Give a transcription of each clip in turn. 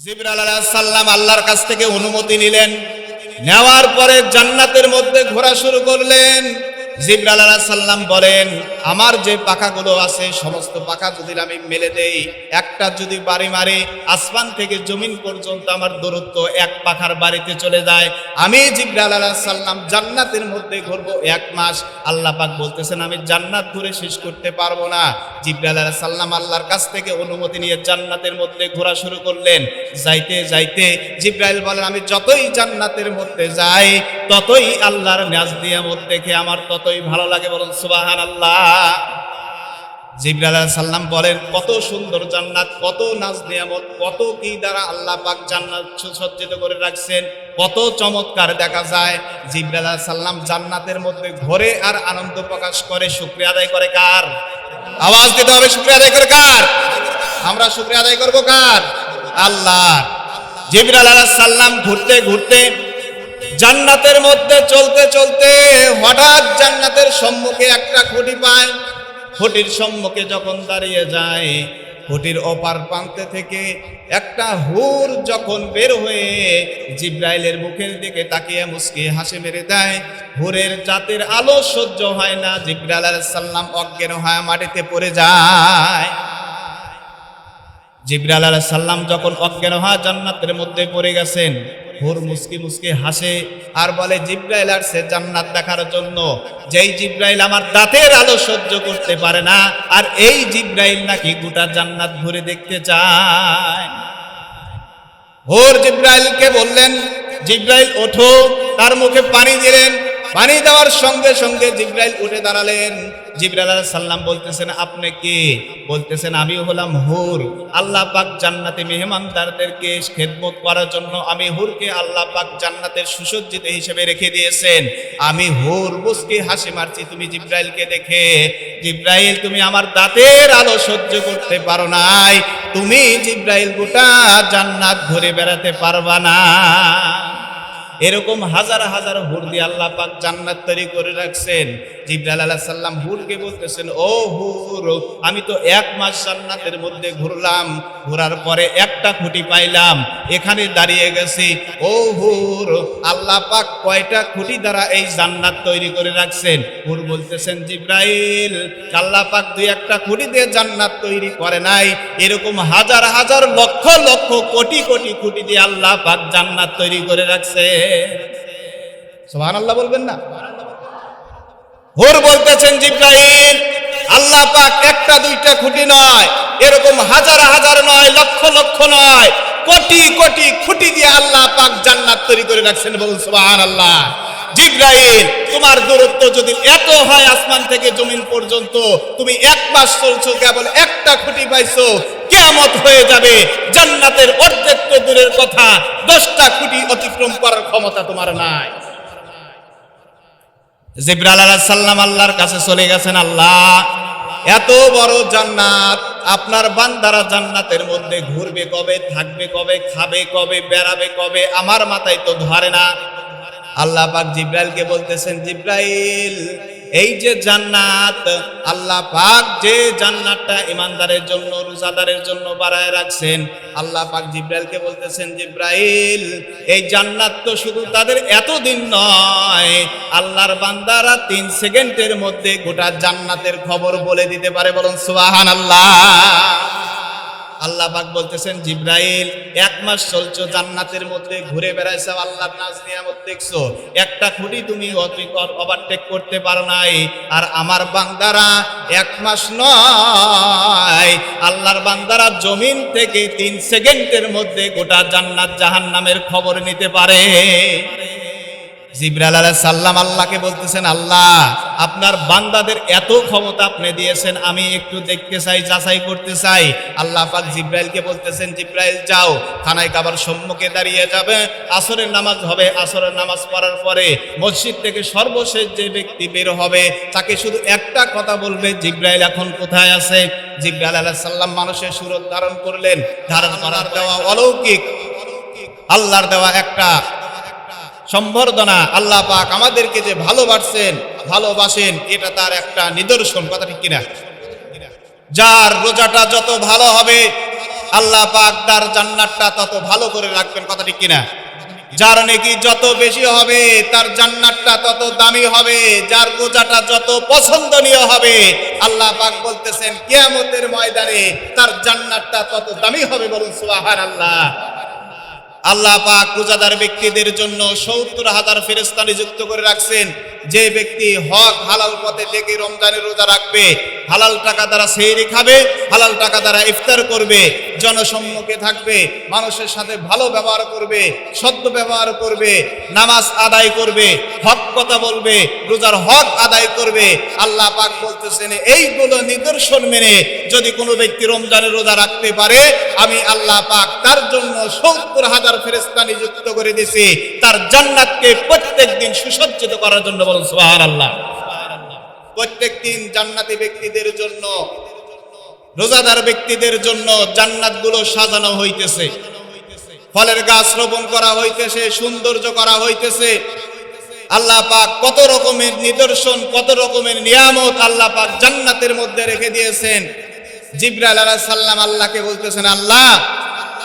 জিবরাল সাল্লাম আল্লাহর কাছ থেকে অনুমতি নিলেন। নেওয়ার পরে জান্নাতের মধ্যে ঘোরা শুরু করলেন। জিবরাল সাল্লাম বলেন, আমার যে পাখাগুলো আছে, সমস্ত পাখা যদি আমি মেলে দেই, একটা যদি বাড়ি মারে, আসমান থেকে জমিন পর্যন্ত আমার দূরত্ব এক পাখার বাড়িতে চলে যায়। আমি জিবরাল সাল্লাম জান্নাতের মধ্যে ঘুরবো এক মাস। আল্লাহ পাক বলতেছেন, আমি জান্নাত ঘুরে শেষ করতে পারব না। জিবরাল সাল্লাম আল্লাহর কাছ থেকে অনুমতি নিয়ে জান্নাতের মধ্যে ঘোরা শুরু করলেন। যাইতে যাইতে জিব্রাইল বলেন, আমি যতই জান্নাতের মধ্যে যাই, ততই আল্লাহর নাজ নিয়ামত দেখে আমার ততই ভালো লাগে বলুন সুবাহান আল্লাহ আলাইহিস সাল্লাম বলেন, কত সুন্দর জান্নাত, কত নাজ নিয়ামত, কত কি দ্বারা আল্লাহ পাক জান্নাত সুসজ্জিত করে রাখছেন, কত চমৎকার দেখা যায়। আলাইহিস সাল্লাম জান্নাতের মধ্যে ঘরে আর আনন্দ প্রকাশ করে, শুকরিয়া আদায় করে কার? আওয়াজ দিতে হবে, শুকরিয়া আদায় করে কার? আমরা শুকরিয়া আদায় করব কার? আল্লাহ। জিবরাল সাল্লাম ঘুরতে ঘুরতে জান্নাতের মধ্যে চলতে চলতে হঠাৎ জান্নাতের সম্মুখে একটা খুঁটি পায়। খুঁটির সম্মুখে যখন দাঁড়িয়ে যায়, খুঁটির অপার প্রান্তে থেকে একটা হুর যখন বের হয়ে জিব্রাইলের মুখের দিকে তাকিয়ে মুসকি হাসি মেরে দেয়, হুরের জাতের আলো সহ্য হয় না, জিব্রাইল আলাইহিস সাল্লাম অজ্ঞান হয়ে মাটিতে পড়ে যায়। জিবরাল আলাইহিস সাল্লাম যখন অজ্ঞান হওয়া জান্নাতের মধ্যে পড়ে গেছেন হুর মুসকি মুসকি হাসে আর বলে, জিব্রাইল আসছে জান্নাত দেখার জন্য। যেই জিব্রাইল আমার দাঁতের আলো সহ্য করতে পারে না, আর এই জিব্রাইল নাকি গোটা জান্নাত ঘুরে দেখতে চায়। ভোর জিব্রাইলকে বললেন, জিব্রাইল, ওঠো। তার মুখে পানি দিলেন। পানি দেওয়ার সঙ্গে সঙ্গে জিব্রাইল উঠে দাঁড়ালেন। জিব্রাইল আলাইহিস সাল্লাম বলতেছেন, আপনি কে? বলতেছেন, আমি হলাম হুর। আল্লাহ পাক জান্নাতে মেহমানদারদেরকে খেদমত করার জন্য আমি হুরকে আল্লাহ পাক জান্নাতের সুসজ্জিত হিসেবে রেখে দিয়েছেন। আমি হুর বুসকে হাসি মারছি, তুমি জিব্রাইলকে দেখে। জিব্রাইল, তুমি আমার দাঁতের আলো সহ্য করতে পারো নাই। তুমি জিব্রাইল গোটা জান্নাত ঘুরে বেড়াতে পারবা না। এরকম হাজার হাজার হুর দিয়ে আল্লাহ পাক জান্নাত তৈরি করে রাখছেন। জিব্রাইল আলাইহিস সাল্লাম হুরকে বলতেছেন, ও হুর আমি তো এক মাস জান্নাতের মধ্যে ঘুরলাম, ঘোরার পরে একটা খুঁটি পাইলাম, এখানে দাঁড়িয়ে গেছি। ও হুর আল্লাহ পাক কয়টা খুঁটি দ্বারা এই জান্নাত তৈরি করে রাখছেন? হুর বলতেছেন, জিব্রাইল, আল্লাহ পাক দুই একটা খুঁটি দিয়ে জান্নাত তৈরি করে নাই। এরকম হাজার হাজার লক্ষ লক্ষ কোটি কোটি খুঁটি দিয়ে আল্লাহ পাক জান্নাত তৈরি করে রাখছে সুবহানাল্লাহ বলবেন না? হুর বলতেছেন জিব্রাহিম আল্লাহ পাক একটা, দুইটা খুঁটি নয়, এরকম হাজার হাজার নয়, লক্ষ লক্ষ নয়, কোটি কোটি খুঁটি দিয়ে আল্লাহ পাক জান্নাত তৈরি করে রাখছেন বলুন সুবহানাল্লাহ। জিব্রাহিম তোমার দূরত্ব যদি এত হয় আসমান থেকে জমিন পর্যন্ত, তুমি এক মাস চলছো, কেবল একটা খুঁটি পাইছো, কেয়ামত হয়ে যাবে। জান্নাতের অর্ধেক তো দূরের কথা, দশটা খুঁটি অতিক্রম করার ক্ষমতা তোমার নাই। জিব্রাল আলাইহিস সাল্লাম আল্লাহর কাছে চলে গেছেন, আল্লাহ, এত বড় জান্নাত, আপনার বান্দারা জান্নাতের মধ্যে ঘুরবে কবে, থাকবে কবে, খাবে কবে, বেড়াবে কবে, আমার মাথায় তো ধরে না আল্লাহ পাক জিব্রাইলকে বলতেছেন, জিব্রাইল, এই যে জান্নাত, আল্লাহ পাক যে জান্নাতটা ইমানদারের জন্য, রোজাদারের জন্য বাড়ায় রাখছেন। আল্লাহ পাক জিব্রাইলকে বলতেছেন, জিব্রাইল, এই জান্নাত তো শুধু তাদের এতদিন নয়, আল্লাহর বান্দারা তিন সেকেন্ডের মধ্যে গোটা জান্নাতের খবর বলে দিতে পারে বলুন সুবাহান আল্লাহ আল্লাহ পাক বলতেছেন, জিব্রাইল, এক মাস চলছো জান্নাতের মধ্যে, ঘুরে বেড়াইছো, আল্লাহর নাজ নিয়ামত দেখছ। একটা খুঁটি তুমি ওভারটেক করতে পারো নাই। আর আমার বান্দারা এক মাস নয়। আল্লাহর বান্দারা জমিন থেকে তিন সেকেন্ডের মধ্যে গোটা জান্নাত জাহান্নামের খবর নিতে পারে। জিব্রাইল আলাইহিস সাল্লাম আল্লাহকে বলতেছেন, আল্লাহ, আপনার বান্দাদের এত ক্ষমতা আপনি দিয়েছেন, আমি একটু দেখতে চাই, যাচাই করতে চাই। আল্লাহ পাক জিব্রাইলকে বলতেছেন, জিব্রাইল, যাও খানায় কাবার সম্মুখে দাঁড়িয়ে যাবে। আসরের নামাজ হবে, আসরের নামাজ পড়ার পরে মসজিদ থেকে সর্বশেষ যে ব্যক্তি বের হবে, তাকে শুধু একটা কথা বলবে, জিব্রাইল এখন কোথায় আছে? জিব্রাইল আলাইহিস সাল্লাম মানুষের সুরত ধারণ করলেন। ধারণ করার দেওয়া অলৌকিক। আল্লাহর দেওয়া একটা সম্বর্ধনা আল্লাহ পাক আমাদেরকে যে ভালোবাসছেন ভালোবাসেন, এটা তার একটা নিদর্শন, কথা ঠিক কিনা? যার রোজাটা যত ভালো হবে, আল্লাহ পাক তার জান্নাতটা তত ভালো করে রাখবেন, কথা ঠিক কিনা? যার নাকি যত বেশি হবে, তার জান্নাতটা তত দামি হবে, যার রোজাটা যত পছন্দনীয় হবে, আল্লাহ পাক বলতেছেন, কিয়ামতের ময়দানে তার জান্নাতটা তত দামি হবে বলুন সুবহানাল্লাহ। আল্লাহ পাক রোজাদার ব্যক্তিদের জন্য সত্তর হাজার ফেরেস্তা নিযুক্ত করে রাখছেন। যে ব্যক্তি হক হালাল পথে থেকে রমজানের রোজা রাখবে, হালাল টাকা দ্বারা সেহরি খাবে, হালাল টাকা দ্বারা ইফতার করবে, জনসম্মুখে থাকবে, মানুষের সাথে ভালো ব্যবহার করবে, সদ্য ব্যবহার করবে, নামাজ আদায় করবে, হক কথা বলবে, রোজার হক আদায় করবে। আল্লাহ পাক বলতেছেন, এইগুলো নিদর্শন মেনে যদি কোনো ব্যক্তি রমজানের রোজা রাখতে পারে, আমি আল্লাহ পাক তার জন্য সত্তর হাজার ফেরেস্তা নিযুক্ত করে দিয়েছি, তার জান্নাতকে প্রত্যেক দিন সুসজ্জিত করার জন্য বলুন সুবহান আল্লাহ প্রত্যেক দিন জান্নাতি ব্যক্তিদের জন্য, রোজাদার ব্যক্তিদের জন্য জান্নাতগুলো সাজানো হইতেছে। ফলের গাছ রোপণ করা হইতেছে, সৌন্দর্য করা হইতেছে। আল্লাহ পাক কত রকমের নিদর্শন, কত রকমের নিয়ামত আল্লাহ পাক জান্নাতের মধ্যে রেখে দিয়েছেন। জিব্রাইল আলাইহিস সালাম আল্লাহকে বলতেছেন, আল্লাহ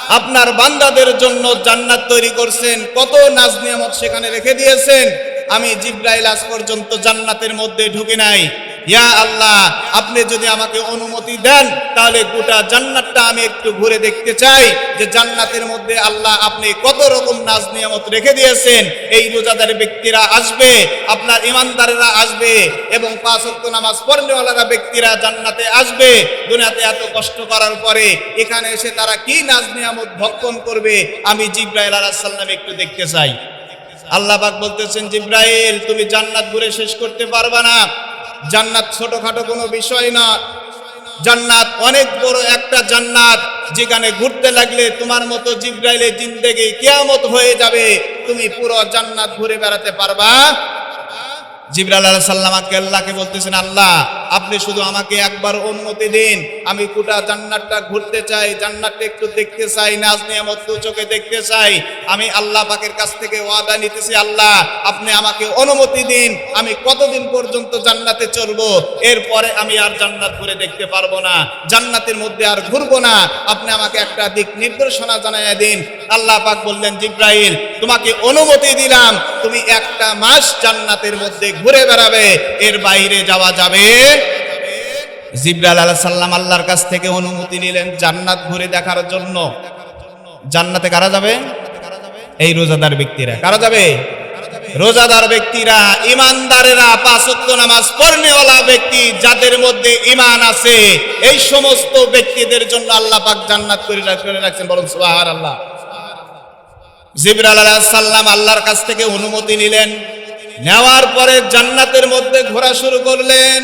আপনার বান্দাদের জন্য জান্নাত তৈরি করছেন। কত নাজ নিয়ামত সেখানে রেখে দিয়েছেন। আমি জিব্রাইল আজ পর্যন্ত জান্নাতের মধ্যে ঢুকি নাই। ইয়া আল্লাহ, আপনি যদি আমাকে অনুমতি দেন, তাহলে গোটা জান্নাতটা আমি একটু ঘুরে দেখতে চাই যে জান্নাতের মধ্যে আল্লাহ আপনি কত রকম নাজ নিয়ামত রেখে দিয়েছেন। এই রোজাদার ব্যক্তিরা আসবে, আপনার ইমানদারেরা আসবে এবং পাঁচ ওয়াক্ত নামাজ পড়নেওয়ালারা ব্যক্তিরা জান্নাতে আসবে। দুনিয়াতে এত কষ্ট করার পরে এখানে এসে তারা কি নাজ নিয়ামত ভক্ষণ করবে, আমি জিব্রাইল আলাইহিস সালাম একটু দেখতে চাই। আল্লাহ পাক বলতেছেন, জিব্রাইল, তুমি জান্নাত ঘুরে শেষ করতে পারবা না। জান্নাত ছোটখাটো কোনো বিষয় না। জান্নাত অনেক বড় একটা জান্নাত, যেখানে ঘুরতে লাগলে তোমার মতো জিব্রাইলের জিন্দেগি কিয়ামত হয়ে যাবে। তুমি পুরো জান্নাত ঘুরে বেড়াতে পারবা। জিবরাল আলাহ সাল্লামাকে আল্লাহকে বলতেছেন, আল্লাহ, আপনি শুধু আমাকে একবার অনুমতি দিন। আমি গোটা জান্নাতটা ঘুরতে চাই, জান্নাতটা একটু দেখতে চাই, নাজ নিয়ামত চোখে দেখতে চাই। আমি আল্লাহ পাকের কাছ থেকে ওয়াদা নিতেছি, আল্লাহ, আপনি আমাকে অনুমতি দিন। আমি কতদিন পর্যন্ত জান্নাতে চলবো এরপরে আমি আর জান্নাত ঘুরে দেখতে পারব না। জান্নাতের মধ্যে আর ঘুরবো না। আপনি আমাকে একটা দিক নির্দেশনা জানাইয়া দিন। আল্লাহ পাক বললেন, জিব্রাইল, তোমাকে অনুমতি দিলাম। তুমি একটা মাস জান্নাতের মধ্যে ঘুরে বেড়াবে। এর বাইরে যাওয়া যাবে। জিব্রাইল আলাইহিস সালাম আল্লাহর কাছ থেকে অনুমতি নিলেন জান্নাত ঘুরে দেখার জন্য। জান্নাতে কারা যাবে? এই রোজাদার ব্যক্তিরা। কারা যাবে? রোজাদার ব্যক্তিরা, ইমানদারেরা, পাঁচ ওয়াক্ত নামাজ পড়নেওয়ালা ব্যক্তি যাদের মধ্যে ইমান আছে, এই সমস্ত ব্যক্তিদের জন্য আল্লাহ পাক জান্নাত করে রাখছেন। বলুন সুবহানাল্লাহ। জিবরাল আলাইহিস সালাম আল্লাহর কাছ থেকে অনুমতি নিলেন। নেওয়ার পরে জান্নাতের মধ্যে ঘোরা শুরু করলেন।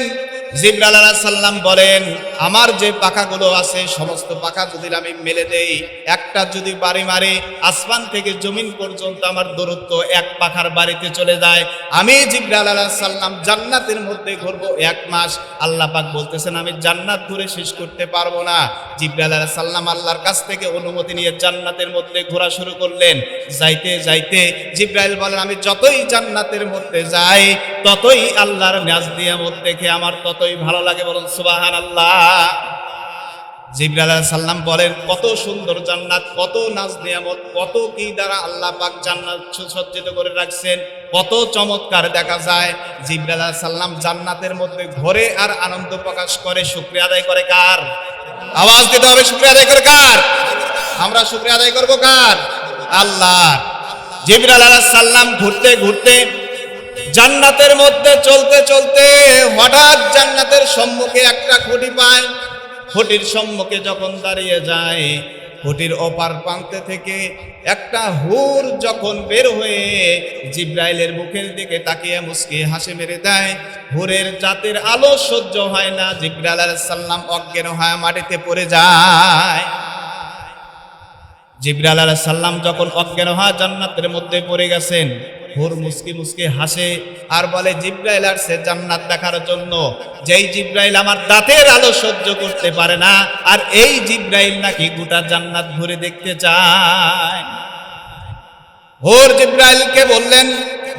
জিবরাল আলাইহিস সালাম বলেন, আমার যে পাখাগুলো আছে, সমস্ত পাখা যদি আমি মেলে দেই, একটা যদি বাড়ি মারে, আসমান থেকে জমিন পর্যন্ত আমার দূরত্ব এক পাখার বাড়িতে চলে যায়। আমি জিবরাল আলাইহিস সাল্লাম জান্নাতের মধ্যে ঘুরবো এক মাস। আল্লাহ পাক বলতেছেন, আমি জান্নাত ঘুরে শেষ করতে পারব না। জিবরাল আলাইহিস সালাম আল্লাহর কাছ থেকে অনুমতি নিয়ে জান্নাতের মধ্যে ঘোরা শুরু করলেন। যাইতে যাইতে জিব্রাইল বলেন, আমি যতই জান্নাতের মধ্যে যাই ততই আল্লাহর নাজ নিয়ামত দেখে আমার ততই ভালো লাগে বলুন সুবাহান আল্লাহ জিব্রাইল আলাইহিস সালাম বলেন, কত সুন্দর জান্নাত, কত নাজ নিয়ামত কত কি দ্বারা আল্লাহ পাক জান্নাত সুসজ্জিত করে রাখছেন, কত চমৎকার দেখা যায়। জিব্রাইল আলাইহিস সালাম জান্নাতের মধ্যে ঘরে আর আনন্দ প্রকাশ করে, শুকরিয়া আদায় করে কার? আওয়াজ দিতে হবে, শুকরিয়া আদায় করে কার? আমরা শুকরিয়া আদায় করব কার? আল্লাহ জিবরাল সালাম ঘুরতে ঘুরতে জান্নাতের মধ্যে চলতে চলতে হঠাৎ জান্নাতের সম্মুখে একটা খুঁটি পায়। খুঁটির সম্মুখে যখন দাঁড়িয়ে যায়, খুঁটির অপার প্রান্তে থেকে একটা হুর যখন বের হয়ে জিব্রাইলের মুখের দিকে তাকিয়ে মুসকি হাসি মেরে দেয়। হুরের জাতের আলো সহ্য হয় না, জিব্রাইল আলাইহিস সালাম অজ্ঞান হয়ে মাটিতে পড়ে যায়। জিব্রাইল আলাইহিস সালাম যখন অজ্ঞান হওয়া জান্নাতের মধ্যে পড়ে গেছেন হুর মুসকি মুসকি হাসে আর বলে, জিব্রাইল সে জান্নাত দেখার জন্য। যেই জিব্রাইল আমার দাঁতের আলো সহ্য করতে পারে না, আর এই জিব্রাইল নাকি গোটা জান্নাত ঘুরে দেখতে চায়। ভোর জিব্রাইলকে বললেন,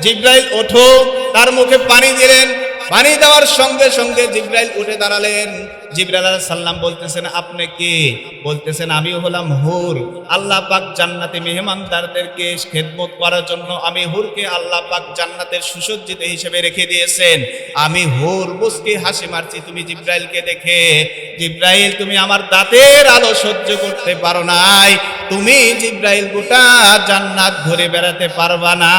জিব্রাইল, ওঠো। তার মুখে পানি দিলেন। পানি দেওয়ার সঙ্গে সঙ্গে জিব্রাইল উঠে দাঁড়ালেন। জিব্রাইল আলাইহিস সালাম বলতেছেন, আপনি কে? বলতেছেন, আমি হলাম হুর। আল্লাহ পাক জান্নাতে মেহমানদারদেরকে খেদমত করার জন্য আমি হুরকে আল্লাহ পাক জান্নাতের সুসজ্জিত হিসেবে রেখে দিয়েছেন। আমি হুর বুঝকে হাসি মারছি, তুমি জিব্রাইলকে দেখে। জিব্রাইল, তুমি আমার দাঁতের আলো সহ্য করতে পারো নাই। তুমি জিব্রাইল গোটা জান্নাত ঘুরে বেড়াতে পারবা না।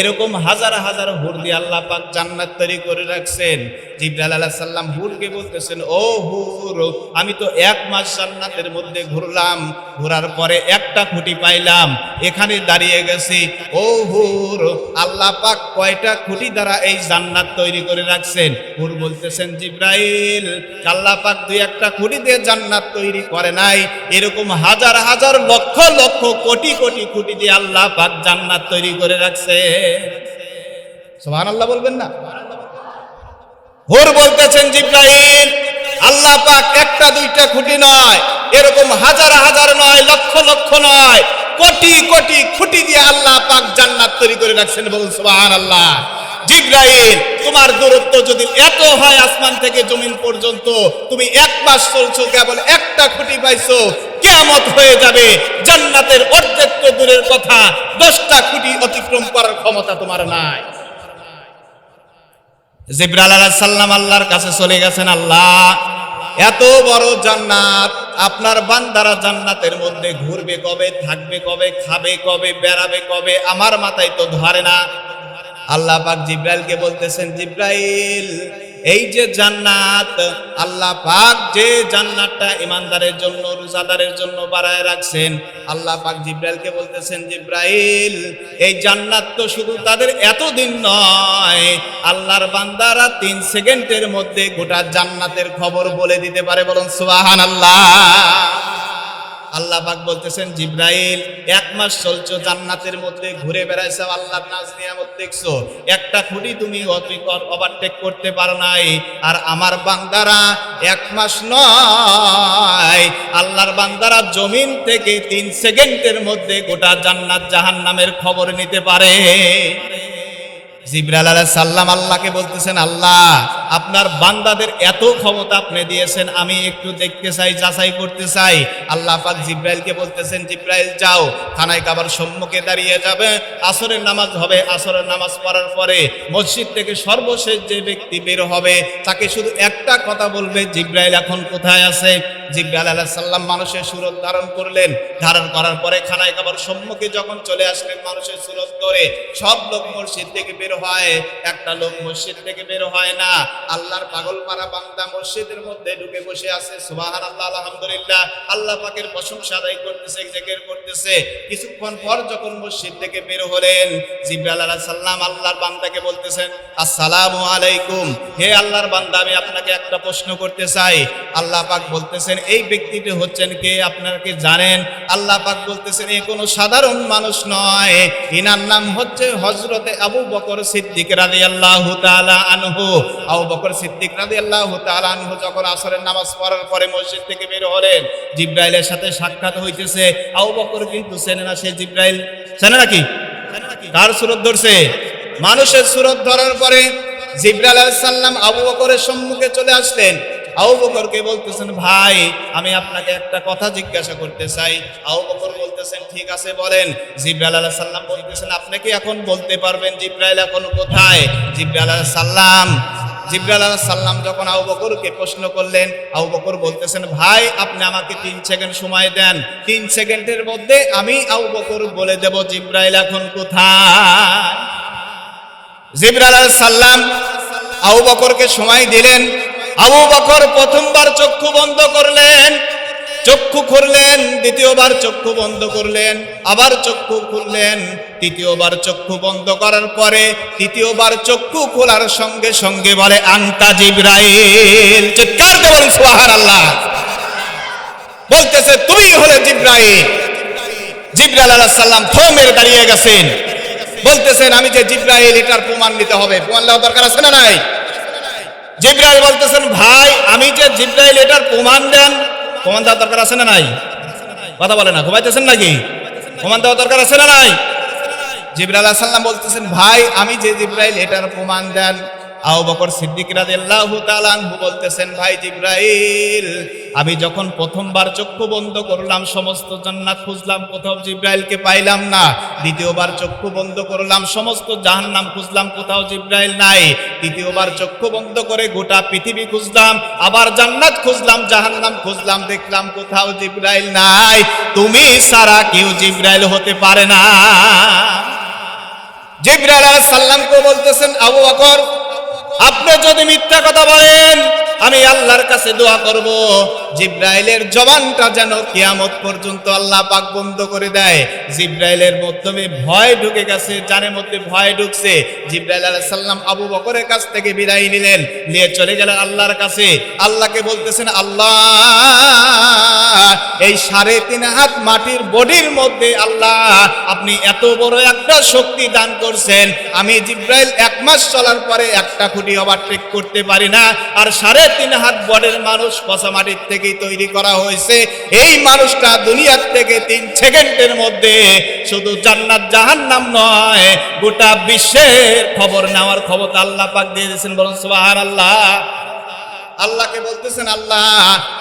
এরকম হাজার হাজার হুর দিয়ে আল্লাহ পাক জান্নাত তৈরি করে রাখছেন। জিব্রাইল আলাইহিস সালাম হুরকে বলতেছেন, ও হুর আমি তো এক মাস জান্নাতের মধ্যে ঘুরলাম, ঘোরার পরে একটা খুঁটি পাইলাম, এখানে দাঁড়িয়ে গেছি। ও হুর আল্লাহ পাক কয়টা খুঁটি দ্বারা এই জান্নাত তৈরি করে রাখছেন? হুর বলতেছেন, জিব্রাইল, আল্লাহ পাক দুই একটা খুঁটি দিয়ে জান্নাত তৈরি করে নাই। এরকম হাজার হাজার লক্ষ লক্ষ কোটি কোটি খুঁটি দিয়ে আল্লাহ পাক জান্নাত তৈরি করে রাখছে সুবহানাল্লাহ বলবেন না? হুর বলতেছেন জিব্রাহিম আল্লাহ পাক একটা, দুইটা খুঁটি নয়, এরকম হাজার হাজার নয়, লক্ষ লক্ষ নয়, কোটি কোটি খুঁটি দিয়ে আল্লাহ পাক জান্নাত তৈরি করে রাখছেন বলুন সুবহানাল্লাহ। জিব্রাহিম তোমার দূরত্ব যদি এত হয় আসমান থেকে জমিন পর্যন্ত, তুমি এক মাস চলছো, কেবল একটা খুঁটি পাইছো, কেয়ামত হয়ে যাবে কথা দশটা খুঁটি অতিক্রম করার ক্ষমতা তোমার নাই। জিব্রাল আলাইহিস সালাম আল্লাহর কাছে চলে গেছেন, আল্লাহ, এত বড় জান্নাত আপনার বান্দারা জান্নাতের মধ্যে ঘুরবে কবে, থাকবে কবে, খাবে কবে, বেড়াবে কবে, আমার মাথায় তো ধরে না। আল্লাহ পাক জিব্রাইলকে বলতেছেন, জিব্রাইল, এই যে জান্নাত, আল্লাহ পাক যে জান্নাতটা ইমানদারের জন্য, রোজাদারের জন্য বাড়ায় রাখছেন, আল্লাহ পাক জিব্রাইলকে বলতেছেন, জিব্রাইল, এই জান্নাত তো শুধু তাদের এতদিন নয়, আল্লাহর বান্দারা তিন সেকেন্ডের মধ্যে গোটা জান্নাতের খবর বলে দিতে পারে বলুন সুবাহান আল্লাহ আল্লাহ পাক বলতেছেন, জিব্রাইল, এক মাস চলছো জান্নাতের মধ্যে, ঘুরে বেড়াইছো, আল্লাহর নাজ নিয়ামত দেখছ। একটা খুঁটি তুমি অতিকর ওভারটেক করতে পারো নাই। আর আমার বান্দারা এক মাস নয়, আল্লাহর বান্দারা জমিন থেকে তিন সেকেন্ডের মধ্যে গোটা জান্নাত জাহান্নামের খবর নিতে পারে। জিব্রাইল আলাইহিস সালাম আল্লাহকে বলতেছেন, আল্লাহ আপনার বান্দাদের এত ক্ষমতা আপনি দিয়েছেন, আমি একটু দেখতে চাই, যাচাই করতে চাই। আল্লাহ পাক জিব্রাইলকে বলতেছেন, জিব্রাইল, যাও, থানায় কাবার সম্মুখে দাঁড়িয়ে যাবে। আসরের নামাজ হবে, আসরের নামাজ পড়ার পরে মসজিদ থেকে সর্বশেষ যে ব্যক্তি বের হবে, তাকে শুধু একটা কথা বলবে, জিব্রাইল এখন কোথায় আছে? জিব্রাইল আলাইহিস সালাম মানুষের সুরত ধারণ করলেন। ধারণ করার পরে খানায় কাবার সম্মুখে যখন চলে আসলেন মানুষের সুরত করে, সব লোক মসজিদ থেকে বের হয়। একটা লোক মসজিদ থেকে বের হয় না। আল্লাহর পাগল পারা বান্দা মসজিদের মধ্যে ঢুকে বসে আছে। সুবাহান আল্লাহ আলহামদুলিল্লাহ। আল্লাহ পাকের প্রশংসা আদায় করতেছে, জেকের করতেছে। কিছুক্ষণ পর যখন মসজিদ থেকে বের হলেন, জিব্রাইল আলাইহিস সালাম আল্লাহর বান্দাকে বলতেছেন, আসসালামু আলাইকুম। হে আল্লাহর বান্দা, আমি আপনাকে একটা প্রশ্ন করতে চাই। আল্লাহ পাক বলতেছেন, এই ব্যক্তিটি হচ্ছেন কে? আপনারা কি জানেন? আল্লাহ পাক বলতেছেন, এ কোনো সাধারণ মানুষ নয়। ইনার নাম হচ্ছে হজরতে আবু বকর সিদ্দিক রাদিয়াল্লাহু তাআলা আনহু। আবু বকর সিদ্দিক রাদিয়াল্লাহু তাআলা আনহু যখন আসরের নামাজ পড়ার পরে মসজিদ থেকে বের হলেন, জিব্রাইলের সাথে সাক্ষাৎ হইতেছে। আবু বকর কিন্তু চেনে না সে জিব্রাইল। চেনে নাকি? কার সুরত ধরছে? মানুষের সুরত ধরার পরে জিব্রাইল আলাইহিস সালাম আবু বকরের সম্মুখে চলে আসলেন। আবু বকরকে বলতেছেন, ভাই, আমি আপনাকে একটা কথা জিজ্ঞাসা করতে চাই। আবু বকর বলতেছেন, ঠিক আছে, বলেন। জিব্রাইল আলাইহিস সালাম বলতেছেন, আপনি কি এখন বলতে পারবেন জিব্রাইল এখন কোথায়? জিব্রাইল আলাইহিস সালাম জিব্রাইল আলাইহিস সাল্লাম যখন আউ বকরকে প্রশ্ন করলেন আউ বকর বলতেছেন, ভাই, আপনি আমাকে তিন সেকেন্ড সময় দেন। তিন সেকেন্ডের মধ্যে আমি আউ বকর বলে দেব, জিব্রাইল এখন কোথায়? জিব্রাল আলাইহিস সাল্লাম আবু বকরকে সময় দিলেন। আবু বকর প্রথমবার চক্ষু বন্ধ করলেন। চক্ষু খুললেন, দ্বিতীয়বার চক্ষু বন্ধ করলেন, আবার চক্ষু খুললেন, তৃতীয়বার চক্ষু বন্ধ করার পরে তৃতীয়বার চক্ষু খোলার সঙ্গে সঙ্গে বলে আন্তা জিব্রাইল। চিৎকার দিয়ে বলেন, সুবহানাল্লাহ। বলতেছে, তুমি হলে জিব্রাইল। জিব্রাইল আলাইহিস সালাম থো মেরে দাঁড়িয়ে গেছেন। বলতেছেন, আমি যে জিব্রাইল, এটার প্রমাণ নিতে হবে। প্রমাণ দেওয়ার দরকার আছে না নাই? জিব্রাইল বলতেছেন, ভাই, আমি যে জিব্রাইল, এটার প্রমাণ দেন প্রমাণ দেওয়ার দরকার আছে না নাই? কথা বলে না, ঘুমাইতেছেন নাকি? প্রমাণ দেওয়ার দরকার আছে না নাই? জিব্রাইল আলাইহিস সালাম বলতেছেন, ভাই, আমি যে জিব্রাইল এটার প্রমাণ দেন বকর সিদ্দিক বলতেছেন, ভাই জিব্রাইল, আমি যখন প্রথমবার চক্ষু বন্ধ করলাম, সমস্ত জান্নাত খুঁজলাম, কোথাও জিব্রাইলকে পাইলাম না। দ্বিতীয়বার চক্ষু বন্ধ করলাম, সমস্ত জাহান্নাম খুঁজলাম, কোথাও জিব্রাইল নাই। তৃতীয়বার চক্ষু বন্ধ করে গোটা পৃথিবী খুঁজলাম, আবার জান্নাত খুঁজলাম, জাহান্নাম খুঁজলাম, দেখলাম কোথাও জিব্রাইল নাই। তুমি সারা কেউ জিব্রাইল হতে পারে না। জিব্রাইল আলাইহিস সালামকে বলতেছেন, আবু বকর আপনি যদি মিথ্যা কথা বলেন আমি আল্লাহর কাছে দোয়া করব। জিব্রাইলের জবানটা যেন কিয়ামত পর্যন্ত আল্লাহ পাক বন্ধ করে দেয়। জিব্রাইলের মাধ্যমে ভয় ঢুকে গেছে জানের মধ্যে ভয় ঢুকছে। জিব্রাইল আলাইহিস সালাম আবু বকরের কাছ থেকে বিদায় নিলেন, নিয়ে চলে গেলেন আল্লাহর কাছে। আল্লাহকে বলতেছেন, আল্লাহ, এই সাড়ে তিন হাত মাটির বডির মধ্যে আল্লাহ, আপনি এত বড় একটা শক্তি দান করছেন। আমি জিব্রাইল এক মাস চলার পরে একটা খুঁটি ওভারটেক করতে পারি না। আর সাড়ে তিন হাত বডের মানুষ পচা মাটির থেকেই তৈরি করা হয়েছে। এই মানুষটা দুনিয়ার থেকে তিন সেকেন্ডের মধ্যে শুধু জান্নাত জাহান্নাম নয়, গোটা বিশ্বের খবর নেওয়ার ক্ষমতা আল্লাহ পাক দিয়ে দিয়েছেন। বলুন, সুবহানাল্লাহ। আল্লাহকে বলতেছেন, আল্লাহ,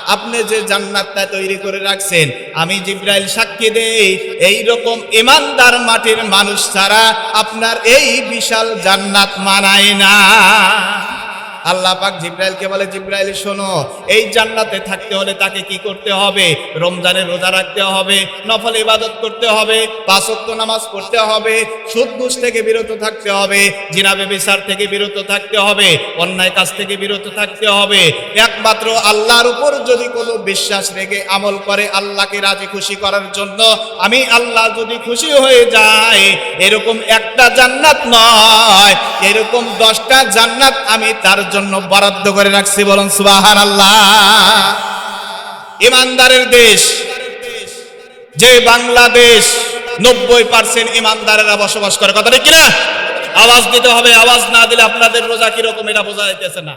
আপনি যে জান্নাতটা তৈরি করে রাখছেন, আমি জিব্রাইল সাক্ষী দেই এই রকম ইমানদার মাটির মানুষ ছাড়া আপনার এই বিশাল জান্নাত মানায় না। আল্লাহ পাক জিব্রাইলকে বলে, জিব্রাইল, শোনো, এই জান্নাতে থাকতে হলে তাকে কি করতে হবে? রমজানের রোজা রাখতে হবে, নফল ইবাদত করতে হবে, পাঁচ ওয়াক্ত নামাজ পড়তে হবে সুদ ঘুষ থেকে বিরত থাকতে হবে, জিনাবে বিচার থেকে বিরত থাকতে হবে, অন্যায় কাজ থেকে বিরত থাকতে হবে। একমাত্র আল্লাহর উপর যদি কোনো বিশ্বাস রেখে আমল করে আল্লাহকে রাজি খুশি করার জন্য, আমি আল্লাহ যদি খুশি হয়ে যায় এরকম একটা জান্নাত নয়, এরকম দশটা জান্নাত আমি তার জন্য বরাদ্দ করে রাখছি, বলুন সুবাহার আল্লাহ ইমানদারের দেশ, যে বাংলাদেশ নব্বই পার্সেন্ট ইমানদারেরা বসবাস করে কথাটা কিনা? আওয়াজ দিতে হবে, আওয়াজ না দিলে আপনাদের রোজা কীরকম, এটা বোঝা যাইতেছে না।